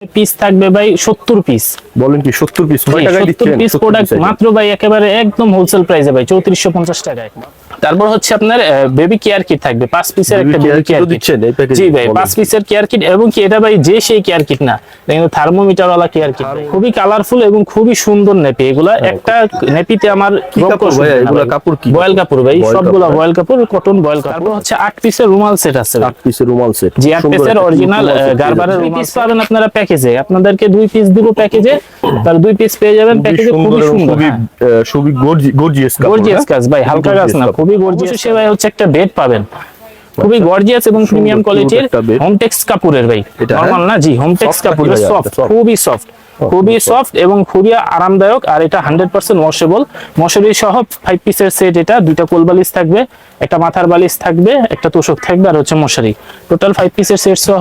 Piece থাকবে ভাই সত্তর পিস বলেন কি সত্তর পিস কয় টাকায় পিস প্রোডাক্ট মাত্র ভাই একেবারে একদম হোলসেল প্রাইসে ভাই চৌত্রিশশো পঞ্চাশ টাকায়। তারপর হচ্ছে আপনার বেবি কেয়ার কিট থাকবে পাঁচ পিসের একটা বেবি কেয়ার ও দিচ্ছেন এই package জি ভাই পিসের কেয়ার কিট এবং কি এটা ভাই যে সেই কেয়ার কিট না এটা কিন্তু থার্মোমিটার ওয়ালা কেয়ার কিট খুবই কালারফুল এবং খুবই সুন্দর নেপি এগুলা একটা নেপিতে আমার হ্যাঁ। কাপড় ভাই? এগুলা কাপড় কি? বয়েল কাপড় ভাই সবগুলা কাপড়। বয়েল কাপড় কটন বয়েল কাপড়। তারপর হচ্ছে আট পিসের রুমাল সেট আছে। আট পিসের রুমাল সেট জি পিসের অরিজিনাল গারবারের পিস পাবেন আপনারা প্যাকেজে আপনাদেরকে দুই পিস দিব প্যাকেজে তার দুই পিস পেয়ে যাবেন প্যাকেজে খুবই সুন্দর খুবই হ্যাঁ। খুবই গর্জিয়াস গর্জিয়াস কাজ ভাই হালকা কাজ না খুবই গর্জিয়াস সেবাই হচ্ছে একটা বেড পাবেন। খুবই গর্জিয়াস এবং প্রিমিয়াম কোয়ালিটির। হোমটেক্স কাপড়ের ভাই। নরমাল না? জি হোমটেক্স কাপড়ের সফট আচ্ছা, খুবই সফট খুবই সফট এবং খুবই আরামদায়ক আর এটা হান্ড্রেড পার্সেন্ট ওয়াশেবল মশারি সহ ফাইভ পিসের সেট এটা দুইটা কোল বালিশ থাকবে একটা মাথার বালিশ থাকবে একটা তোষক থাকবে আর হচ্ছে মশারি। টোটাল ফাইভ পিসের সেট সহ